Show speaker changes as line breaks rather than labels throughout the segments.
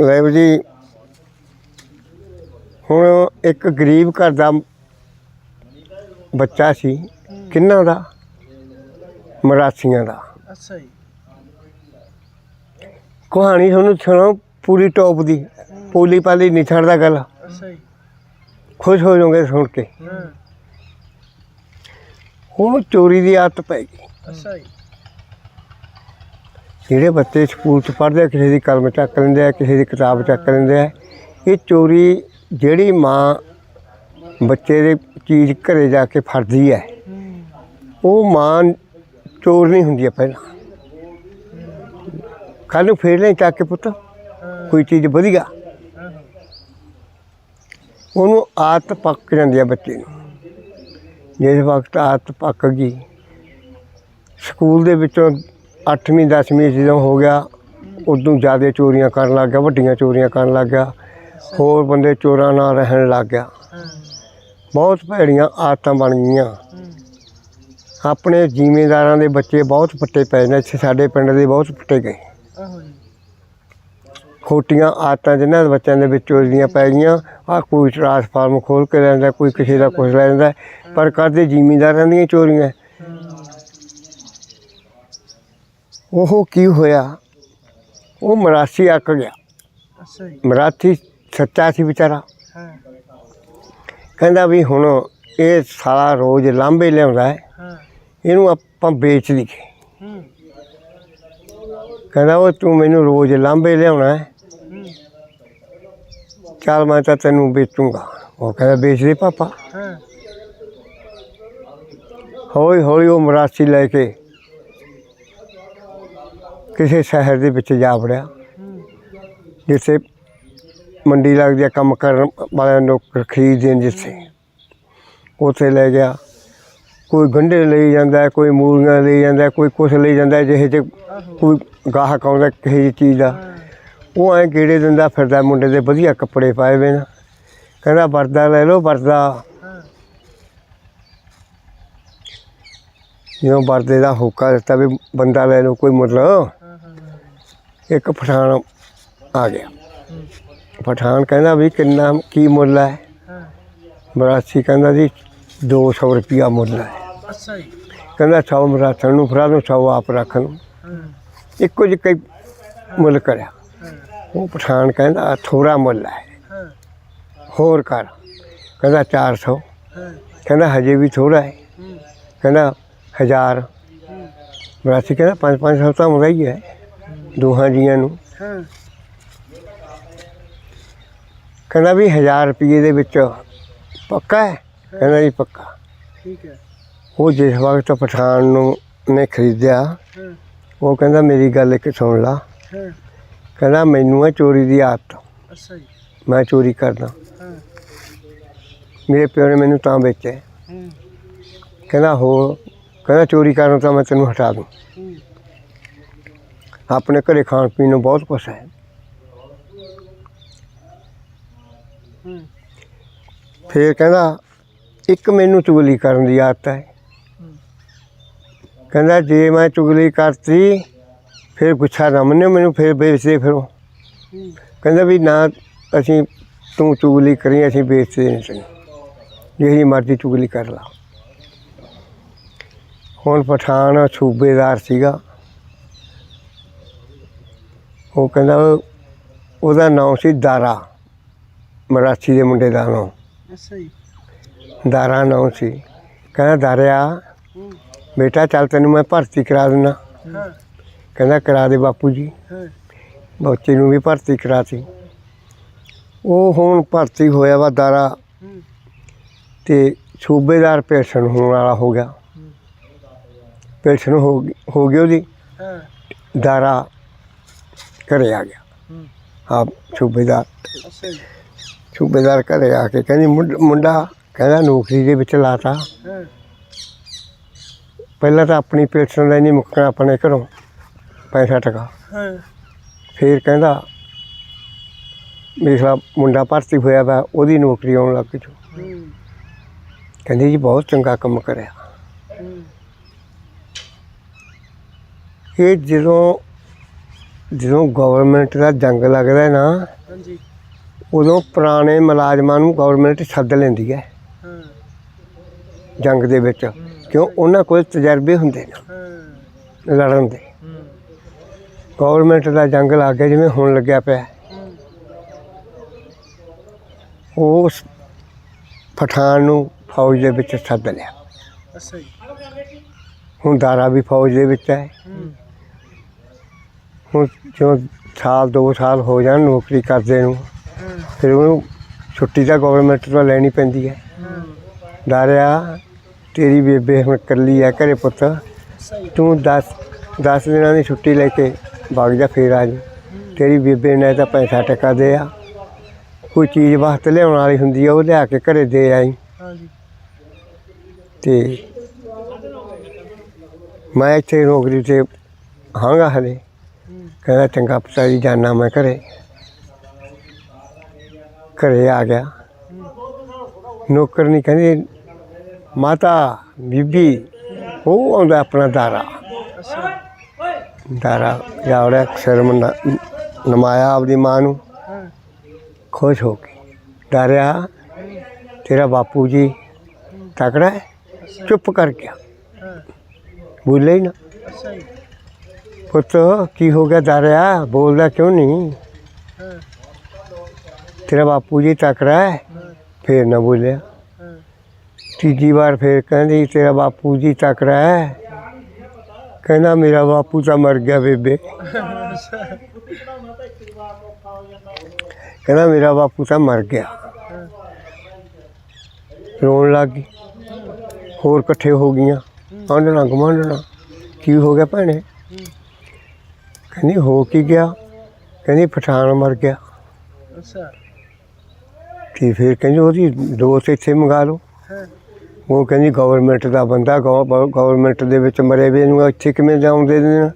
ਲੈ ਜੀ ਹੁਣ ਇੱਕ ਗਰੀਬ ਘਰ ਦਾ ਬੱਚਾ ਸੀ ਕਿੰਨਾ ਦਾ? ਮਰਾਸੀਆਂ ਦਾ।
ਅੱਛਾ ਜੀ।
ਕਹਾਣੀ ਤੁਹਾਨੂੰ ਸੁਣਾਓ ਪੂਰੀ ਟੌਪ ਦੀ ਪੋਲੀ ਪਾਲੀ ਨਹੀਂ ਛੱਡਦਾ ਗੱਲ।
ਅੱਛਾ ਜੀ।
ਖੁਸ਼ ਹੋ ਜਾਓਗੇ ਸੁਣ ਕੇ।
ਹਾਂ।
ਉਹਨੂੰ ਚੋਰੀ ਦੀ ਆਦਤ ਪੈ ਗਈ।
ਅੱਛਾ ਜੀ।
ਜਿਹੜੇ ਬੱਚੇ ਸਕੂਲ 'ਚ ਪੜ੍ਹਦੇ ਆ, ਕਿਸੇ ਦੀ ਕਲਮ ਚੱਕ ਲੈਂਦੇ ਆ, ਕਿਸੇ ਦੀ ਕਿਤਾਬ ਚੱਕ ਲੈਂਦੇ ਆ, ਇਹ ਚੋਰੀ ਜਿਹੜੀ ਮਾਂ ਬੱਚੇ ਦੇ ਚੀਜ਼ ਘਰੇ ਜਾ ਕੇ ਫੜਦੀ ਹੈ, ਉਹ ਮਾਂ ਚੋਰ ਨਹੀਂ ਹੁੰਦੀ ਹੈ ਪਹਿਲਾਂ। ਕੱਲ੍ਹ ਨੂੰ ਫੇਰ ਲੈ ਚੱਕ ਕੇ ਪੁੱਤ, ਕੋਈ ਚੀਜ਼ ਵਧੀਆ। ਉਹਨੂੰ ਆਦਤ ਪੱਕ ਜਾਂਦੀ ਹੈ ਬੱਚੇ ਨੂੰ। ਜਿਸ ਵਕਤ ਆਦਤ ਪੱਕ ਗਈ, ਸਕੂਲ ਦੇ ਵਿੱਚੋਂ 8ਵੀਂ 10ਵੀਂ ਜਦੋਂ ਹੋ ਗਿਆ, ਉਦੋਂ ਜ਼ਿਆਦਾ ਚੋਰੀਆਂ ਕਰਨ ਲੱਗ ਗਿਆ, ਵੱਡੀਆਂ ਚੋਰੀਆਂ ਕਰਨ ਲੱਗ ਗਿਆ, ਹੋਰ ਬੰਦੇ ਚੋਰਾਂ ਨਾਲ ਰਹਿਣ ਲੱਗ ਗਿਆ। ਬਹੁਤ ਭੈੜੀਆਂ ਆਦਤਾਂ ਬਣ ਗਈਆਂ। ਆਪਣੇ ਜ਼ਿਮੀਂਦਾਰਾਂ ਦੇ ਬੱਚੇ ਬਹੁਤ ਪੱਟੇ ਪਏ ਨੇ, ਇੱਥੇ ਸਾਡੇ ਪਿੰਡ ਦੇ ਬਹੁਤ ਪੱਟੇ ਗਏ। ਖੋਟੀਆਂ ਆਦਤਾਂ ਜਿਨ੍ਹਾਂ ਦੇ ਬੱਚਿਆਂ ਦੇ ਵਿੱਚ ਚੋਰੀਆਂ ਪੈ ਗਈਆਂ ਆ ਕੋਈ ਟਰਾਂਸਫਾਰਮ ਖੋਲ ਕੇ ਲੈਂਦਾ, ਕੋਈ ਕਿਸੇ ਦਾ ਕੁਝ ਲੈ ਜਾਂਦਾ ਪਰ ਕਰਦੇ ਜ਼ਿਮੀਂਦਾਰਾਂ ਦੀਆਂ ਚੋਰੀਆਂ। ਉਹ ਕੀ ਹੋਇਆ? ਉਹ ਮਰਾਸੀ ਅੱਕ ਗਿਆ।
ਅੱਛਾ ਜੀ।
ਮਰਾਠੀ ਸੱਚਾ ਸੀ ਵਿਚਾਰਾ।
ਹਾਂ।
ਕਹਿੰਦਾ ਵੀ ਹੁਣ ਇਹ ਸਾਲਾ ਰੋਜ਼ ਲਾਂਬੇ ਲਿਆਉਂਦਾ ਹੈ।
ਹਾਂ।
ਇਹਨੂੰ ਆਪਾਂ ਵੇਚ ਲਈਏ
ਹੂੰ।
ਕਹਿੰਦਾ ਉਹ ਤੂੰ ਮੈਨੂੰ ਰੋਜ਼ ਲਾਂਬੇ ਲਿਆਉਣਾ ਹੈ।
ਹੂੰ।
ਚੱਲ ਮੈਂ ਤਾਂ ਤੈਨੂੰ ਵੇਚੂੰਗਾ। ਉਹ ਕਹਿੰਦਾ ਵੇਚ ਦੇ ਪਾਪਾ।
ਹਾਂ।
ਹੌਲੀ ਹੌਲੀ ਉਹ ਮਰਾਸੀ ਲੈ ਕੇ ਕਿਸੇ ਸ਼ਹਿਰ ਦੇ ਵਿੱਚ ਜਾ ਵੜਿਆ। ਜਿੱਥੇ ਮੰਡੀ ਲੱਗਦੀ ਆ, ਕੰਮ ਕਰਨ ਵਾਲਿਆਂ ਨੂੰ ਖਰੀਦਦੇ ਨੇ ਜਿੱਥੇ। ਉੱਥੇ ਲੈ ਗਿਆ। ਕੋਈ ਗੰਢੇ ਲਈ ਜਾਂਦਾ, ਕੋਈ ਮੂਲੀਆਂ ਲਈ ਜਾਂਦਾ, ਕੋਈ ਕੁਛ ਲਈ ਜਾਂਦਾ, ਜਿਹੇ ਚ ਕੋਈ ਗਾਹਕ ਆਉਂਦਾ ਕਿਸੇ ਜਿਹੀ ਚੀਜ਼ ਦਾ। ਉਹ ਐਂ ਗੇੜੇ ਦਿੰਦਾ ਫਿਰਦਾ, ਮੁੰਡੇ ਦੇ ਵਧੀਆ ਕੱਪੜੇ ਪਾਏ ਵੇ ਨਾ। ਕਹਿੰਦਾ, ਵਰਦਾ ਲੈ ਲਓ, ਵਰਦਾ।
ਹਾਂ
ਜਿਉਂ ਵਰਦੇ ਦਾ ਹੋਕਾ ਦਿੱਤਾ ਵੀ ਬੰਦਾ ਲੈ ਲਓ, ਕੋਈ
ਮਤਲਬ?
ਇੱਕ ਪਠਾਨ ਆ ਗਿਆ। ਪਠਾਨ ਕਹਿੰਦਾ ਵੀ ਕਿੰਨਾ ਕੀ ਮੁੱਲ ਹੈ? ਮਰਾਸੀ ਕਹਿੰਦਾ ਜੀ 200 ਰੁਪਿਆ ਮੁੱਲ ਹੈ।
ਅੱਛਾ ਜੀ।
ਕਹਿੰਦਾ 100 ਮਰਾਸਣ ਨੂੰ ਫੜਾ ਨੂੰ 100 ਆਪ ਰੱਖ ਨੂੰ ਇੱਕੋ ਜਿਹਾ ਹੀ ਮੁੱਲ ਕਰਿਆ। ਉਹ ਪਠਾਨ ਕਹਿੰਦਾ ਥੋੜਾ ਮੁੱਲ ਹੈ। ਹੋਰ ਕਰ। ਕਹਿੰਦਾ 400
ਹਾਂ।
ਕਹਿੰਦਾ ਹਜੇ ਵੀ ਥੋੜਾ ਹੈ। ਕਹਿੰਦਾ 1000
ਹੂੰ।
ਮਰਾਸੀ ਕਹਿੰਦਾ 5-500 ਤਾਂ ਆਉਂਦਾ ਹੀ ਹੈ। ਦੋਹਾਂ ਜੀਆਂ ਨੂੰ।
ਹਾਂ।
ਕਹਿੰਦਾ ਵੀ 1000 ਰੁਪਏ ਦੇ ਵਿੱਚ ਪੱਕਾ ਹੈ? ਕਹਿੰਦਾ ਜੀ ਪੱਕਾ।
ਠੀਕ ਹੈ।
ਉਹ ਜਿਸ ਵਕਤ ਪਠਾਨ ਨੂੰ ਨੇ ਖਰੀਦਿਆ ਉਹ ਕਹਿੰਦਾ ਮੇਰੀ ਗੱਲ ਇੱਕ ਸੁਣ ਲਾ। ਕਹਿੰਦਾ ਮੈਨੂੰ ਹੈ ਚੋਰੀ ਦੀ ਆਦਤ
ਅੱਛਾ ਜੀ।
ਮੈਂ ਚੋਰੀ ਕਰਦਾ। ਮੇਰੇ ਪਿਓ ਨੇ ਮੈਨੂੰ ਤਾਂ ਵੇਚਿਆ। ਕਹਿੰਦਾ ਹੋ ਕਹਿੰਦਾ ਚੋਰੀ ਕਰਨ ਤਾਂ ਮੈਂ ਤੈਨੂੰ ਹਟਾ ਦੂੰ। ਆਪਣੇ ਘਰੇ ਖਾਣ ਪੀਣ ਨੂੰ ਬਹੁਤ ਕੁਛ ਹੈ।
ਹੂੰ
ਫੇਰ ਕਹਿੰਦਾ, ਇੱਕ ਮੈਨੂੰ ਚੁਗਲੀ ਕਰਨ ਦੀ ਆਦਤ ਹੈ। ਕਹਿੰਦਾ, ਜੇ ਮੈਂ ਚੁਗਲੀ ਕਰਤੀ, ਫਿਰ ਗੁੱਸਾ ਨਾ ਮੰਨਿਓ ਮੈਨੂੰ, ਫਿਰ ਵੇਚਦੇ ਫਿਰੋ। ਕਹਿੰਦਾ ਵੀ ਨਾ, ਅਸੀਂ ਤੂੰ ਚੁਗਲੀ ਕਰੀ, ਅਸੀਂ ਵੇਚਦੇ ਨਹੀਂ ਤੈਨੂੰ। ਜਿਹੀ ਮਰਜ਼ੀ ਚੁਗਲੀ ਕਰ ਲਾ। ਹੁਣ ਪਠਾਨ ਸੂਬੇਦਾਰ ਸੀਗਾ। ਉਹ ਕਹਿੰਦਾ ਉਹਦਾ ਨਾਮ ਸੀ ਦਾਰਾ ਮਰਾਠੀ ਦੇ ਮੁੰਡੇ ਦਾ ਨਾਮ।
ਅੱਛਾ ਜੀ।
ਦਾਰਾ ਨਾਮ ਸੀ। ਕਹਿੰਦਾ ਦਾਰਿਆ ਬੇਟਾ ਚੱਲ ਤੈਨੂੰ ਮੈਂ ਭਰਤੀ ਕਰਾ ਦਿੰਦਾ ਕਹਿੰਦਾ ਕਰਾ ਦੇ ਬਾਪੂ ਜੀ। ਬੱਚੇ ਨੂੰ ਵੀ ਭਰਤੀ ਕਰਾਤੀ। ਉਹ ਹੁਣ ਭਰਤੀ ਹੋਇਆ ਵਾ ਦਾਰਾ। ਤੇ ਸੂਬੇਦਾਰ ਪੈਨਸ਼ਨ ਹੋਣ ਵਾਲਾ ਹੋ ਗਿਆ। ਪੈਨਸ਼ਨ ਹੋ ਗਈ ਉਹਦੀ। ਦਾਰਾ ਘਰੇ ਆ ਗਿਆ।
ਹੂੰ।
ਆ ਸੂਬੇਦਾਰ
ਅੱਛਾ ਜੀ।
ਸੂਬੇਦਾਰ ਘਰੇ ਆ ਕੇ ਕਹਿੰਦੀ ਮੁੰਡ- ਮੁੰਡਾ ਕਹਿੰਦਾ ਨੌਕਰੀ ਦੇ ਵਿੱਚ ਲਾਤਾ।
ਹਾਂ।
ਪਹਿਲਾਂ ਤਾਂ ਆਪਣੀ ਪੈਨਸ਼ਨ ਦਾ ਨਹੀਂ ਮੁੱਕਣਾ ਆਪਣੇ ਘਰੋਂ ਪੈਸਾ ਟਕਾ।
ਹਾਂ।
ਫੇਰ ਕਹਿੰਦਾ ਮੇਰਾ ਮੁੰਡਾ ਭਰਤੀ ਹੋਇਆ ਵਾ ਉਹਦੀ ਨੌਕਰੀ ਆਉਣ ਲੱਗ ਜੂ
ਹੂੰ।
ਕਹਿੰਦੀ ਜੀ ਬਹੁਤ ਚੰਗਾ ਕੰਮ ਕਰਿਆ।
ਹੂੰ।
ਇਹ ਜਦੋਂ ਜਦੋਂ ਗਵਰਨਮੈਂਟ ਦਾ ਜੰਗ ਲੱਗਦਾ ਨਾ
ਹਾਂਜੀ।
ਉਦੋਂ ਪੁਰਾਣੇ ਮੁਲਾਜ਼ਮਾਂ ਨੂੰ ਗਵਰਨਮੈਂਟ ਸੱਦ ਲੈਂਦੀ ਹੈ।
ਹਾਂ।
ਜੰਗ ਦੇ ਵਿੱਚ ਕਿਉਂ? ਉਹਨਾਂ ਕੋਲ ਤਜਰਬੇ ਹੁੰਦੇ ਨੇ। ਲੜਨ ਦੇ। ਗਵਰਨਮੈਂਟ ਦਾ ਜੰਗ ਲੱਗ ਗਿਆ ਜਿਵੇਂ ਹੁਣ ਲੱਗਿਆ ਪਿਆ।
ਹੂੰ।
ਉਸ ਪਠਾਨ ਨੂੰ ਫੌਜ ਦੇ ਵਿੱਚ ਸੱਦ ਲਿਆ।
ਅੱਛਾ ਜੀ।
ਹੁਣ ਦਾਰਾ ਵੀ ਫੌਜ ਦੇ ਵਿੱਚ ਹੈ।
ਹੂੰ।
ਹੁਣ ਜੋ ਸਾਲ ਦੋ ਸਾਲ ਹੋ ਜਾਣ ਨੌਕਰੀ ਕਰਦੇ ਨੂੰ ਫਿਰ ਉਹਨੂੰ ਛੁੱਟੀ ਤਾਂ ਗਵਰਨਮੈਂਟ ਤੋਂ ਲੈਣੀ ਪੈਂਦੀ ਹੈ। ਦਾਰਿਆ ਤੇਰੀ ਬੇਬੇ ਹੁਣ ਇਕੱਲੀ ਹੈ ਘਰੇ ਪੁੱਤ ਤੂੰ 10 10 ਦਿਨਾਂ ਦੀ ਛੁੱਟੀ ਲੈ ਕੇ ਵਗ ਜਾ ਫੇਰ ਆ ਜੀ ਤੇਰੀ ਬੇਬੇ ਨੇ ਤਾਂ ਪੈਸਾ ਟਕਾ ਦੇ ਆ ਕੋਈ ਚੀਜ਼ ਵਾਸਤੇ ਲਿਆਉਣ ਵਾਲੀ ਹੁੰਦੀ ਆ ਉਹ ਲਿਆ ਕੇ ਘਰੇ ਦੇ ਆਈ।
ਹਾਂਜੀ।
ਤੇ ਮੈਂ ਇੱਥੇ ਨੌਕਰੀ ਤੇ ਹਾਂਗਾ ਹਲੇ। ਕਹਿੰਦਾ, ਚੰਗਾ ਪਤਾ ਜੀ, ਜਾਨਾ ਮੈਂ ਘਰੇ। ਘਰੇ ਆ ਗਿਆ। ਨੌਕਰ ਨਹੀਂ ਕਹਿੰਦੀ, ਮਾਤਾ, ਬੀਬੀ, ਉਹ ਆਉਂਦਾ ਆਪਣਾ ਦਾਰਾ।
ਅੱਛਾ
ਦਾਰਾ ਜਾਵੜਿਆ ਸ਼ਰਮ ਨਮਾਇਆ ਆਪਦੀ ਮਾਂ ਨੂੰ। ਖੁਸ਼ ਹੋ ਕੇ ਦਾਰਿਆ ਤੇਰਾ ਬਾਪੂ ਜੀ ਤਕੜਾ ਚੁੱਪ ਕਰ ਗਿਆ ਬੋਲੇ ਹੀ ਨਾ। ਪੁੱਤ ਕੀ ਹੋ ਗਿਆ ਦਾਰਿਆ ਬੋਲਦਾ ਕਿਉਂ ਨਹੀਂ? ਤੇਰਾ ਬਾਪੂ ਜੀ ਹਾਂ। ਫੇਰ ਨਾ ਬੋਲਿਆ। ਤੀਜੀ ਵਾਰ ਫੇਰ ਕਹਿੰਦੀ ਤੇਰਾ ਬਾਪੂ ਜੀ ਹੈ ਕਹਿੰਦਾ ਮੇਰਾ ਬਾਪੂ ਤਾਂ ਮਰ ਗਿਆ ਬੇਬੇ। ਕਹਿੰਦਾ ਮੇਰਾ ਬਾਪੂ ਤਾਂ ਮਰ ਗਿਆ। ਰੋਣ ਲੱਗ ਗਈ। ਹੋਰ ਇਕੱਠੇ ਹੋ ਗਈਆਂ। ਆਂਡਣਾ ਗਮਾਂਡਣਾ ਕੀ ਹੋ ਗਿਆ ਭੈਣੇ? ਕਹਿੰਦੀ ਹੋ ਕੀ ਗਿਆ? ਕਹਿੰਦੀ ਪਠਾਨ ਮਰ ਗਿਆ।
ਅੱਛਾ।
ਤੇ ਫਿਰ ਕਹਿੰਦੀ ਉਹਦੀ ਦੋਸਤ ਇੱਥੇ ਮੰਗਾ ਲਓ। ਉਹ ਕਹਿੰਦੀ ਗਵਰਨਮੈਂਟ ਦਾ ਬੰਦਾ ਗਵਰਨਮੈਂਟ ਦੇ ਵਿੱਚ ਮਰੇ ਵੇ ਨੂੰ ਇੱਥੇ ਕਿਵੇਂ ਜਾਉਣ ਦੇ ਦੇਣ?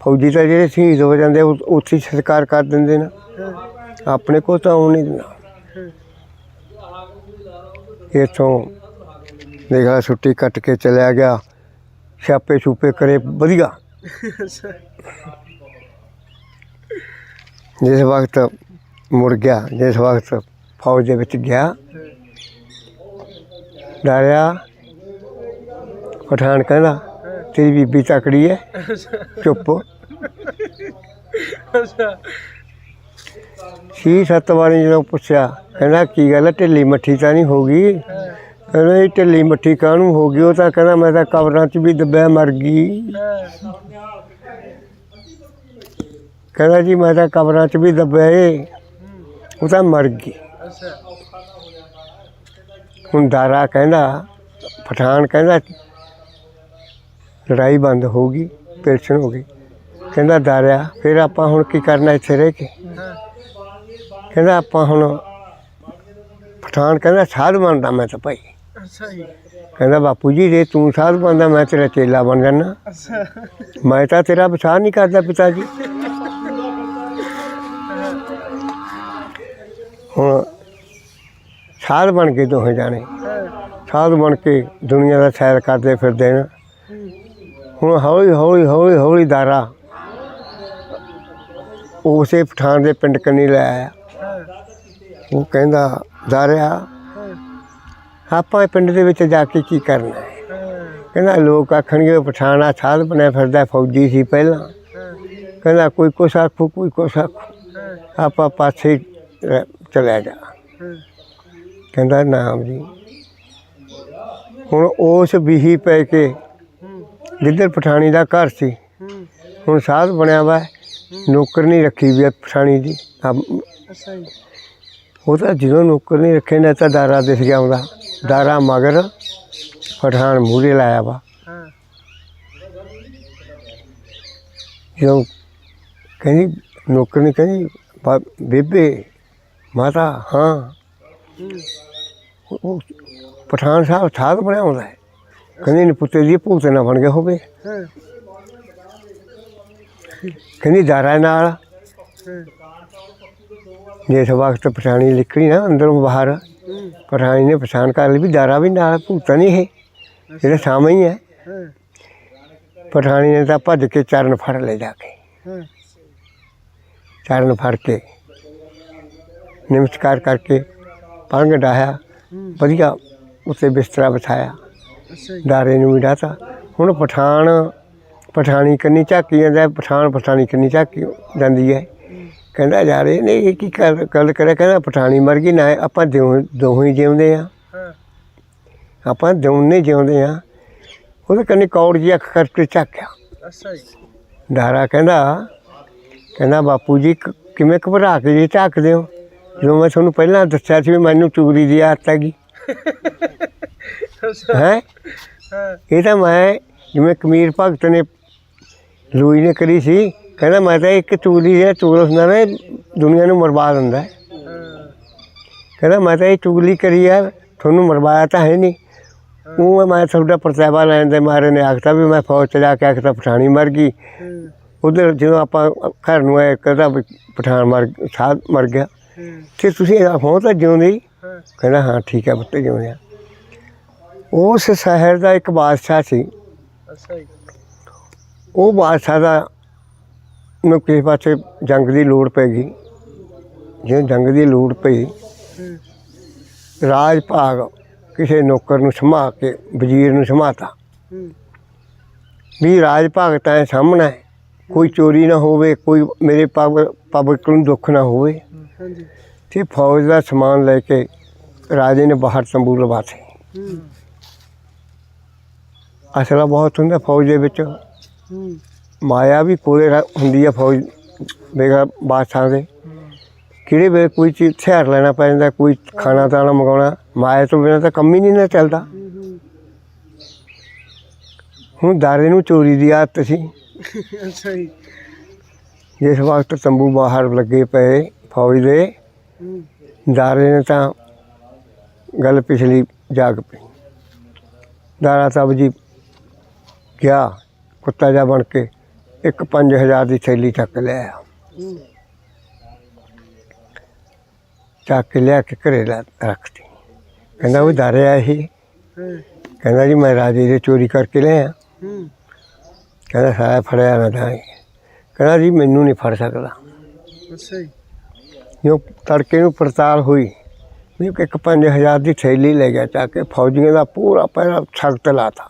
ਫੌਜੀ ਤਾਂ ਜਿਹੜੇ ਸ਼ਹੀਦ ਹੋ ਜਾਂਦੇ ਉੱਥੇ ਸਰਕਾਰ ਕਰ ਦਿੰਦੇ ਨੇ। ਆਪਣੇ ਕੋਲ ਤਾਂ ਆਉਣ ਨਹੀਂ ਦੇਣਾ ਇੱਥੋਂ ਦੇਖਾ ਛੁੱਟੀ ਕੱਟ ਕੇ ਚਲਿਆ ਗਿਆ। ਛਾਪੇ ਛੂਪੇ ਕਰੇ ਵਧੀਆ। ਜਿਸ ਵਕਤ ਮੁੜ ਗਿਆ ਜਿਸ ਵਕਤ ਫੌਜ ਦੇ ਵਿੱਚ ਗਿਆ ਡਰਿਆ। ਪਠਾਨ ਕਹਿੰਦਾ ਤੇਰੀ ਬੀਬੀ ਤਕੜੀ ਹੈ ਚੁੱਪ।
ਅੱਛਾ।
ਛੀ ਸੱਤ ਵਾਰੀ ਜਦੋਂ ਪੁੱਛਿਆ ਕਹਿੰਦਾ ਕੀ ਗੱਲ ਹੈ ਢਿੱਲੀ ਮੱਠੀ ਤਾਂ ਨਹੀਂ ਹੋ ਗਈ? ਕਹਿੰਦਾ ਇਹ ਢਿੱਲੀ ਮੱਠੀ ਕਾਹਨੂੰ ਹੋ ਗਈ? ਉਹ ਤਾਂ ਕਹਿੰਦਾ ਮੈਂ ਤਾਂ ਕਬਰਾਂ 'ਚ ਵੀ ਦੱਬਿਆ ਮਰ ਗਈ। ਕਹਿੰਦਾ ਜੀ ਮੈਂ ਤਾਂ ਕਬਰਾਂ 'ਚ ਵੀ ਦੱਬਿਆ ਏ। ਉਹ ਤਾਂ ਮਰ ਗਈ। ਹੁਣ ਦਾਰਾ ਕਹਿੰਦਾ ਪਠਾਨ ਕਹਿੰਦਾ ਲੜਾਈ ਬੰਦ ਹੋ ਗਈ ਪਿਲਸਣ ਹੋ ਗਈ ਕਹਿੰਦਾ ਦਾਰਿਆ ਫਿਰ ਆਪਾਂ ਹੁਣ ਕੀ ਕਰਨਾ ਇੱਥੇ ਰਹਿ ਕੇ? ਕਹਿੰਦਾ ਆਪਾਂ ਹੁਣ ਪਠਾਨ ਕਹਿੰਦਾ ਸਾਧ ਬਣਦਾ ਮੈਂ ਤਾਂ ਭਾਈ।
ਅੱਛਾ ਜੀ।
ਕਹਿੰਦਾ ਬਾਪੂ ਜੀ ਜੇ ਤੂੰ ਸਾਧ ਬਣਦਾ ਮੈਂ ਤੇਰਾ ਚੇਲਾ ਬਣ ਜਾਣਾ
ਅੱਛਾ।
ਮੈਂ ਤਾਂ ਤੇਰਾ ਵਿਚਾਰ ਨਹੀਂ ਕਰਦਾ ਪਿਤਾ ਜੀ। ਹੁਣ ਸਾਧ ਬਣ ਕੇ ਦੋਹੇ ਜਾਣੇ। ਸਾਧ ਬਣ ਕੇ ਦੁਨੀਆ ਦਾ ਸੈਰ ਕਰਦੇ ਫਿਰਦੇ ਨੇ। ਹੁਣ ਹੌਲੀ ਹੌਲੀ ਹੌਲੀ ਹੌਲੀ ਦਾਰਾ ਉਸੇ ਪਠਾਨ ਦੇ ਪਿੰਡ ਕੰਨੀ ਲੈ ਆਇਆ। ਉਹ ਕਹਿੰਦਾ, ਦਾਰਿਆ, ਆਪਾਂ ਪਿੰਡ ਦੇ ਵਿੱਚ ਜਾ ਕੇ ਕੀ ਕਰਨਾ ਹੈ? ਕਹਿੰਦਾ, ਲੋਕ ਆਖਣਗੇ ਪਠਾਣਾ ਸਾਧ ਬਣਿਆ ਫਿਰਦਾ, ਫੌਜੀ ਸੀ ਪਹਿਲਾਂ। ਕਹਿੰਦਾ, ਕੋਈ ਕੁਛ ਆਖੂ, ਕੋਈ ਕੁਛ ਆਖੂ। ਆਪਾਂ ਪਾਸੇ ਚਲਿਆ ਜਾ ਕਹਿੰਦਾ ਨਾਮ ਜੀ। ਹੁਣ ਉਸ ਬੀਹੀ ਪੈ ਕੇ ਜਿੱਧਰ ਪਠਾਣੀ ਦਾ ਘਰ ਸੀ ਹੁਣ ਸਾਧ ਬਣਿਆ ਵਾ ਨੌਕਰ ਨਹੀਂ ਰੱਖੀ ਵੀ ਪਠਾਣੀ ਦੀ। ਉਹ ਤਾਂ ਜਦੋਂ ਨੌਕਰ ਨਹੀਂ ਰੱਖੇ ਨੇ ਤਾਂ ਦਾਰਾ ਦਿਸ ਗਿਆ ਉਹਦਾ। ਦਾਰਾ ਮਗਰ ਪਠਾਨ ਮੂਹਰੇ ਲਾਇਆ ਵਾ।
ਹਾਂ।
ਜਦੋਂ ਕਹਿੰਦੀ ਨੌਕਰ ਨਹੀਂ ਕਹਿੰਦੀ ਬੇਬੇ ਮਾਤਾ ਹਾਂ। ਉਹ- ਪਠਾਨ ਸਾਹਿਬ ਬਣਿਆ ਹੁੰਦਾ ਹੈ। ਕਹਿੰਦੀ ਨੀ ਪੁੱਤੇ ਦੀ ਭੂਤ ਨਾ ਬਣ ਗਿਆ ਹੋਵੇ। ਕਹਿੰਦੀ ਦਾਰਾ ਨਾਲ। ਜਿਸ ਵਕਤ ਪਠਾਣੀ ਲਿਖਣੀ ਨਾ ਅੰਦਰੋਂ ਬਾਹਰ ਪਠਾਣੀ ਨੇ ਪਛਾਣ ਕਰ ਲਈ ਵੀ ਦਾਰਾ ਵੀ ਨਾਲ ਭੂਤਾਂ ਨਹੀਂ ਇਹ। ਜਿਹੜਾ ਸਾਵੇਂ ਹੀ ਹੈ। ਪਠਾਣੀ ਨੇ ਤਾਂ ਭੱਜ ਕੇ ਚਰਨ ਫੜ ਲੈ ਜਾ ਕੇ। ਚਰਨ ਫੜ ਕੇ ਨਮਸਕਾਰ ਕਰਕੇ ਪਲੰਗ ਡਾਹਿਆ। ਵਧੀਆ ਉੱਤੇ ਬਿਸਤਰਾ
ਜੀ।
ਦਾਰੇ ਨੂੰ ਵੀ ਡਾਹਤਾ। ਹੁਣ ਪਠਾਨ ਪਠਾਣੀ ਕੰਨੀ ਝਾਕੀ ਜਾਂਦਾ ਪਠਾਨ ਪਠਾਣੀ ਕੰਨੀ ਝਾਕੀ ਜਾਂਦੀ ਹੈ। ਕਹਿੰਦਾ ਯਾਰ ਇਹ ਇਹ ਕੀ ਗੱਲ ਕਰਿਆ? ਕਹਿੰਦਾ ਪਠਾਣੀ ਮਰ ਗਈ ਨਾ ਆਪਾਂ ਦੋਹੇ ਹੀ ਜਿਉਂਦੇ ਆ
ਹਾਂ।
ਆਪਾਂ ਦੋਨੇ ਜਿਉਂਦੇ ਆ ਉਹਦੇ ਕੰਨੀ ਕੌੜ ਜੀ ਅੱਖ ਕਰਕੇ ਝਾਕਿਆ।
ਅੱਛਾ ਜੀ।
ਦਾਰਾ ਕਹਿੰਦਾ ਕਹਿੰਦਾ ਬਾਪੂ ਜੀ ਕਿਵੇਂ ਘਬਰਾ ਕੇ ਜੀ ਝਾਕਦੇ ਹੋ? ਜਦੋਂ ਮੈਂ ਤੁਹਾਨੂੰ ਪਹਿਲਾਂ ਦੱਸਿਆ ਸੀ ਵੀ ਮੈਨੂੰ ਚੂਰੀ ਦੀ ਆਦਤ ਹੈਗੀ। ਹੈ? ਇਹ ਤਾਂ ਮੈਂ ਜਿਵੇਂ ਕਮੀਰ ਭਗਤ ਨੇ ਲੂਈ ਨੇ ਕਰੀ ਸੀ ਕਹਿੰਦਾ ਮੈਂ ਤਾਂ ਇੱਕ ਚੂਲੀ ਜਿਹੜਾ ਚੂਲ ਹੁੰਦਾ ਨਾ ਦੁਨੀਆ ਨੂੰ ਮਰਵਾ ਦਿੰਦਾ ਕਹਿੰਦਾ ਮੈਂ ਤਾਂ ਇਹ ਚੁਗਲੀ ਕਰੀ ਆ ਤੁਹਾਨੂੰ ਮਰਵਾਇਆ ਤਾਂ ਹੈ ਨਹੀਂ। ਉਹ ਮੈਂ ਤੁਹਾਡਾ ਪਰਤਾਵਾ ਲੈਣ ਦੇ ਮਾਰੇ ਨੇ ਆਖਤਾ ਵੀ ਮੈਂ ਫੌਜ ਚ ਜਾ ਕੇ ਆਖਤਾ ਪਠਾਣੀ ਮਰ ਗਈ। ਉਧਰ ਜਦੋਂ ਆਪਾਂ ਘਰ ਨੂੰ ਆਏ ਕਹਿੰਦਾ ਪਠਾਨ ਮਰ ਸਾਧ ਮਰ ਗਿਆ। ਤੇ ਤੁਸੀਂ ਹੋ ਤਾਂ ਜਿਉਂਦੇ ਹੀ? ਕਹਿੰਦਾ ਹਾਂ ਠੀਕ ਹੈ ਪੁੱਤ ਜਿਉਂਦੇ ਆ ਉਸ ਸ਼ਹਿਰ ਦਾ ਇੱਕ ਬਾਦਸ਼ਾਹ ਸੀ।
ਜੀ।
ਉਹ ਬਾਦਸ਼ਾਹ ਦਾ ਨੂੰ ਕਿਸੇ ਪਾਸੇ ਜੰਗ ਦੀ ਲੋੜ ਪੈ ਗਈ। ਜਦੋਂ ਜੰਗ ਦੀ ਲੋੜ ਪਈ ਰਾਜ ਭਾਗ ਕਿਸੇ ਨੌਕਰ ਨੂੰ ਸਮਾ ਕੇ ਵਜ਼ੀਰ ਨੂੰ ਸਮਾਤਾ ਵੀ ਰਾਜ ਭਾਗ ਤਾਂ ਸਾਹਮਣਾ ਕੋਈ ਚੋਰੀ ਨਾ ਹੋਵੇ ਕੋਈ ਮੇਰੇ ਪਬਲਿਕ ਨੂੰ ਦੁੱਖ ਨਾ ਹੋਵੇ।
ਹਾਂਜੀ।
ਤੇ ਫੌਜ ਦਾ ਸਮਾਨ ਲੈ ਕੇ ਰਾਜੇ ਨੇ ਬਾਹਰ ਤੰਬੂ ਲਵਾਤੇ। ਅਸਲਾ ਬਹੁਤ ਹੁੰਦਾ ਫੌਜ ਦੇ ਵਿੱਚ। ਮਾਇਆ ਵੀ ਕੋਲੇ ਹੁੰਦੀ ਆ ਫੌਜ ਬੇਗਾ ਬਾਦਸ਼ਾਹ ਦੇ। ਕਿਹੜੇ ਵੇਲੇ ਕੋਈ ਚੀਜ਼ ਹਥਿਆਰ ਲੈਣਾ ਪੈ ਜਾਂਦਾ ਕੋਈ ਖਾਣਾ ਤਾਣਾ ਮੰਗਾਉਣਾ ਮਾਇਆ ਤੋਂ ਬਿਨਾਂ ਤਾਂ ਕੰਮ ਹੀ ਨਹੀਂ ਨਾ ਚੱਲਦਾ। ਹੁਣ ਦਾਰੇ ਨੂੰ ਚੋਰੀ ਦੀ ਆਦਤ ਸੀ।
ਅੱਛਾ ਜੀ।
ਜਿਸ ਵਕਤ ਤੰਬੂ ਬਾਹਰ ਲੱਗੇ ਪਏ ਫੌਜ ਦੇ
ਹੂੰ
ਦਾਰੇ ਨੇ ਤਾਂ ਗੱਲ ਪਿਛਲੀ ਜਾਗ ਪਈ। ਦਾਰਾ ਸਾਹਿਬ ਜੀ ਗਿਆ, ਕੁੱਤਾ ਜਾ ਬਣ ਕੇ ਇੱਕ 5000 ਦੀ ਥੈਲੀ ਚੱਕ ਲਿਆ ਚੱਕ ਕੇ ਲਿਆ ਕੇ ਘਰੇ ਲਾ- ਰੱਖਤੀ। ਕਹਿੰਦਾ ਉਹ ਦਾਰੇ ਆ
ਸੀ।
ਕਹਿੰਦਾ ਜੀ ਮੈਂ ਰਾਜੇ ਦੇ ਚੋਰੀ ਕਰਕੇ ਲਿਆ। ਕਹਿੰਦਾ ਸਾਰਾ ਫੜਿਆ ਨਾ ਤਾਂ ਕਹਿੰਦਾ ਜੀ ਮੈਨੂੰ ਨਹੀਂ ਫੜ ਸਕਦਾ।
ਅੱਛਾ ਜੀ।
ਜੋ ਤੜਕੇ ਨੂੰ ਪੜਤਾਲ ਹੋਈ ਵੀ ਇੱਕ 5000 ਦੀ ਥੈਲੀ ਲੈ ਗਿਆ ਚੱਕ ਕੇ ਫੌਜੀਆਂ ਦਾ ਪੂਰਾ ਪਹਿਰਾ ਸਖਤ ਲਾਤਾ।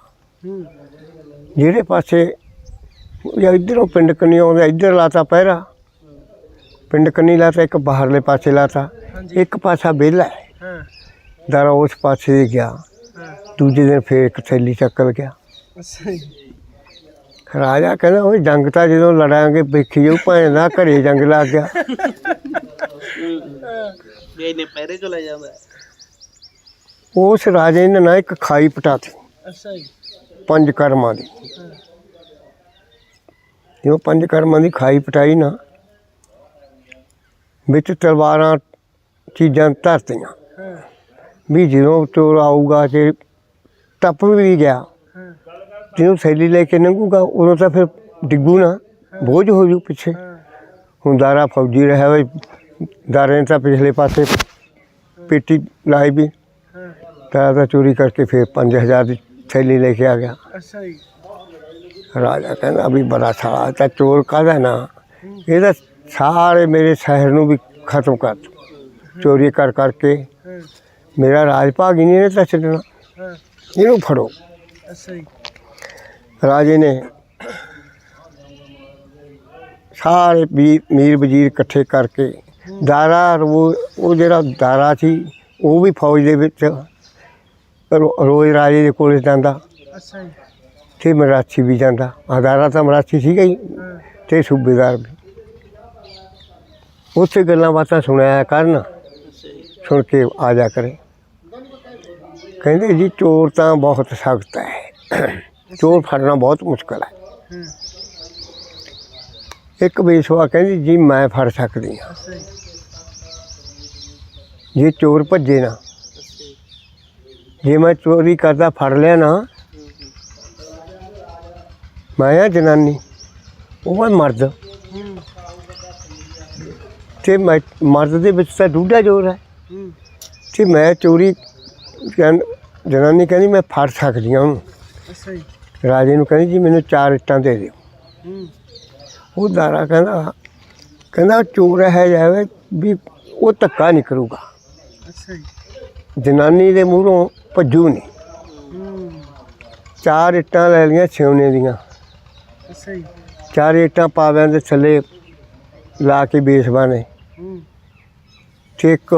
ਜਿਹੜੇ ਪਾਸੇ ਜਾਂ ਇੱਧਰੋਂ ਪਿੰਡ ਕੰਨੀ ਆਉਂਦਾ ਇੱਧਰ ਲਾਤਾ ਪਹਿਰਾ। ਪਿੰਡ ਕੰਨੀ ਲਾਤਾ ਇੱਕ ਬਾਹਰਲੇ ਪਾਸੇ ਲਾਤਾ। ਇੱਕ ਪਾਸਾ ਵਿਹਲਾ ਹੈ।
ਹਾਂ।
ਦਾਰਾ ਉਸ ਪਾਸੇ ਗਿਆ। ਦੂਜੇ ਦਿਨ ਫੇਰ ਇੱਕ ਥੈਲੀ ਚੱਕਲ ਗਿਆ। ਰਾਜਾ ਕਹਿੰਦਾ ਉਹ ਜੰਗ ਤਾਂ ਜਦੋਂ ਲੜਾਂਗੇ ਵੇਖੀ ਜਾਊ ਭਾਵੇਂ ਨਾ ਘਰੇ ਜੰਗ ਲੱਗ ਗਿਆ।
ਵੀ ਇਹਨੇ ਪਹਿਰੇ ਚਲਾ ਜਾਂਦਾ
ਉਸ ਰਾਜੇ ਨੇ ਨਾ ਇੱਕ ਖਾਈ ਪਟਾਤੀ।
ਅੱਛਾ ਜੀ।
ਪੰਜ ਕਰਮਾਂ ਦੀ। ਜਦੋਂ ਪੰਜ ਕਰਮਾਂ ਦੀ ਖਾਈ ਪਟਾਈ ਨਾ ਵਿੱਚ ਤਲਵਾਰਾਂ ਚੀਜ਼ਾਂ ਧਰਤੀਆਂ। ਵੀ ਜਦੋਂ ਚੋਰ ਆਊਗਾ ਤੇ ਟੱਪ ਵੀ ਗਿਆ ਜਦੋਂ ਥੈਲੀ ਲੈ ਕੇ ਲੰਘੂਗਾ ਉਦੋਂ ਤਾਂ ਫਿਰ ਡਿੱਗੂ ਨਾ ਬੋਝ ਹੋ ਜੂ ਪਿੱਛੇ।
ਹਾਂ।
ਹੁਣ ਦਾਰਾ ਫੌਜੀ ਰਿਹਾ ਵੇ ਦਾਰੇ ਨੇ ਤਾਂ ਪਿਛਲੇ ਪਾਸੇ ਪੇਟੀ ਲਾਈ ਵੀ। ਤਾਰਾ ਤਾਂ ਚੋਰੀ ਕਰਕੇ ਫਿਰ 5000 ਦੀ ਥੈਲੀ ਲੈ ਕੇ ਆ ਗਿਆ।
ਅੱਛਾ ਜੀ।
ਰਾਜਾ ਕਹਿੰਦਾ ਵੀ ਬੜਾ ਸਾਲਾ ਤਾਂ ਚੋਰ ਕਾਹਦਾ ਨਾ? ਇਹਦਾ ਸਾਰੇ ਮੇਰੇ ਸ਼ਹਿਰ ਨੂੰ ਵੀ ਖਤਮ ਕਰ। ਚੋਰੀ ਕਰ ਕਰਕੇ ਮੇਰਾ ਰਾਜ ਭਾਗ ਹੀ ਨਹੀਂ ਇਹਨੇ ਤਾਂ ਛੱਡਣਾ। ਇਹਨੂੰ ਫੜੋ।
ਅੱਛਾ ਜੀ।
ਰਾਜੇ ਨੇ ਸਾਰੇ ਵੀ ਮੀਰ ਵਜ਼ੀਰ ਇਕੱਠੇ ਕਰਕੇ ਦਾਰਾ ਉਹ ਉਹ ਜਿਹੜਾ ਦਾਰਾ ਸੀ ਉਹ ਵੀ ਫੌਜ ਦੇ ਵਿੱਚ ਰੋ- ਰੋਜ਼ ਰਾਜੇ ਦੇ ਕੋਲ ਜਾਂਦਾ।
ਅੱਛਾ ਜੀ।
ਤੇ ਮਰਾਠੀ ਵੀ ਜਾਂਦਾ। ਆਹ ਦਾਰਾ ਤਾਂ ਮਰਾਠੀ ਸੀਗਾ ਹੀ
ਹਾਂ।
ਤੇ ਸੂਬੇਦਾਰ ਵੀ। ਉੱਥੇ ਗੱਲਾਂ ਬਾਤਾਂ ਸੁਣਿਆ ਕਰਨ। ਸੁਣ ਕੇ ਆ ਜਾ ਕਰੇ। ਕਹਿੰਦੇ ਜੀ ਚੋਰ ਤਾਂ ਬਹੁਤ ਸਖਤ ਹੈ। ਚੋਰ ਫੜਨਾ ਬਹੁਤ ਮੁਸ਼ਕਲ ਹੈ।
ਹਾਂ।
ਇੱਕ ਬੇਸਵਾ ਕਹਿੰਦੀ ਜੀ ਮੈਂ ਫੜ ਸਕਦੀ ਹਾਂ।
ਜੀ
ਚੋਰ ਭੱਜੇ ਨਾ।
ਜੀ
ਮੈਂ ਚੋਰੀ ਕਰਦਾ ਫੜ ਲਿਆ ਨਾ। ਮੈਂ ਆ ਜਨਾਨੀ। ਉਹ ਹੈ ਮਰਦ। ਤੇ ਮੈਂ ਮਰਦ ਦੇ ਵਿੱਚ ਤਾਂ ਡੂਢਾ ਜ਼ੋਰ ਹੈ। ਤੇ ਮੈਂ ਚੋਰੀ ਜਨਾਨੀ ਕਹਿੰਦੀ ਮੈਂ ਫੜ ਸਕਦੀ ਹਾਂ ਉਹਨੂੰ। ਰਾਜੇ ਨੂੰ ਕਹਿੰਦੀ ਜੀ ਮੈਨੂੰ ਚਾਰ ਇੱਟਾਂ ਦੇ ਦਿਓ। ਉਹ ਦਾਰਾ ਕਹਿੰਦਾ ਕਹਿੰਦਾ ਚੋਰ ਹੈ ਜਾਵੇ ਵੀ ਉਹ ਧੱਕਾ ਨਹੀਂ ਕਰੂਗਾ।
ਅੱਛਾ
ਜਨਾਨੀ ਦੇ ਮੂਹਰੋਂ ਭੱਜੂ ਨਹੀਂ ਚਾਰ ਇੱਟਾਂ ਲੈ ਲਈਆਂ ਛਿਉਣੇ ਦੀਆਂ।
ਅੱਛਾ ਜੀ।
ਚਾਰ ਇੱਟਾਂ ਪਾਵਿਆਂ ਦੇ ਥੱਲੇ ਲਾ ਕੇ ਬੇਸਵਾ ਨੇ
ਹੂੰ।
ਤੇ ਇੱਕ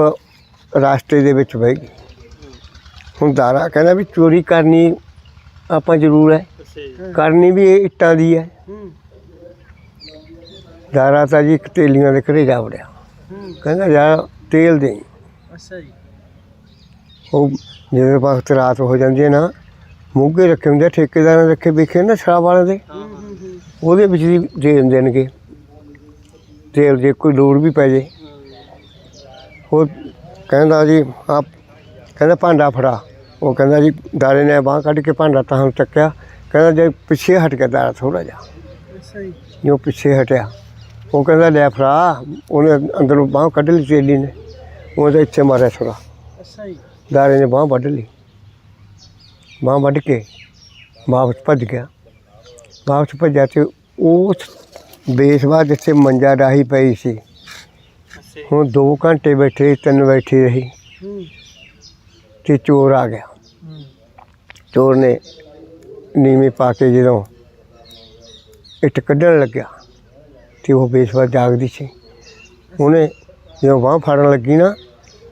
ਰਾਸਤੇ ਦੇ ਵਿੱਚ ਬਹਿ ਗਈ। ਹੁਣ ਦਾਰਾ ਕਹਿੰਦਾ ਵੀ ਚੋਰੀ ਕਰਨੀ ਆਪਾਂ ਜ਼ਰੂਰ ਹੈ। ਕਰਨੀ ਵੀ ਇਹ ਇੱਟਾਂ ਦੀ ਹੂੰ। ਦਾਰਾ ਤਾਂ ਜੀ ਇੱਕ ਤੇਲੀਆਂ ਦੇ ਘਰੇ ਜਾ ਵੜਿਆ
ਹੂੰ।
ਕਹਿੰਦਾ ਯਾਰ ਤੇਲ ਦੇ।
ਅੱਛਾ ਜੀ।
ਉਹ ਜਦੋਂ ਵਕਤ ਰਾਤ ਹੋ ਜਾਂਦੀ ਹੈ ਨਾ ਮੁੱਗੇ ਰੱਖੇ ਹੁੰਦੇ ਆ, ਠੇਕੇਦਾਰਾਂ ਨੇ ਰੱਖੇ ਵੇਖੇ ਨਾ ਸ਼ਰਾਬ ਵਾਲਿਆਂ ਦੇ?
ਹੂੰ ਹੂੰ। ਹੂੰ
ਉਹਦੇ ਵਿੱਚ ਦੀ ਦੇ ਦਿੰਦੇ ਨੇਗੇ। ਤੇਲ ਜੇ ਕੋਈ ਲੋੜ ਵੀ ਪੈ ਜੇ। ਉਹ ਕਹਿੰਦਾ ਜੀ ਆਪ ਕਹਿੰਦਾ ਭਾਂਡਾ ਫੜਾ। ਉਹ ਕਹਿੰਦਾ ਜੀ ਦਾਰੇ ਨੇ ਬਾਹ ਕੱਢ ਕੇ ਭਾਂਡਾ ਤਾਂ ਚੱਕਿਆ। ਕਹਿੰਦਾ ਜੇ ਪਿੱਛੇ ਹਟ ਗਿਆ ਦਾਰਾ ਥੋੜਾ ਜਿਹਾ।
ਅੱਛਾ ਜੀ।
ਜੋ ਪਿੱਛੇ ਹਟਿਆ। ਉਹ ਕਹਿੰਦਾ ਲੈ ਫੜਾ ਉਹਨੇ ਅੰਦਰੋਂ ਬਾਹ ਕੱਢ ਲਈ ਤੇਲੀ ਨੇ। ਉਹਦੇ ਇੱਥੇ ਮਾਰਿਆ ਥੋੜਾ
ਅੱਛਾ ਜੀ।
ਦਾਰੇ ਨੇ ਬਾਹ ਵੱਢ ਲਈ। ਬਾਹ ਵੱਢ ਕੇ ਵਾਪਸ ਭੱਜ ਗਿਆ। ਵਾਪਸ ਭੱਜਿਆ ਤੇ ਉਸ ਬੇਸਵਾ ਜਿੱਥੇ ਮੰਜਾ ਡਾਹੀ ਪਈ ਸੀ। ਹੁਣ 2 ਘੰਟੇ ਬੈਠੇ ਤਿੰਨ ਬੈਠੀ ਰਹੀ। ਤੇ ਚੋਰ ਆ ਗਿਆ। ਚੋਰ ਨੇ ਨੀਵੀਂ ਪਾ ਕੇ ਜਦੋਂ ਇੱਟ ਕੱਢਣ ਲੱਗਿਆ। ਤੇ ਉਹ ਬੇਸਵਾ ਜਾਗਦੀ ਸੀ। ਉਹਨੇ ਜਦੋਂ ਬਾਹ ਫੜਨ ਲੱਗੀ ਨਾ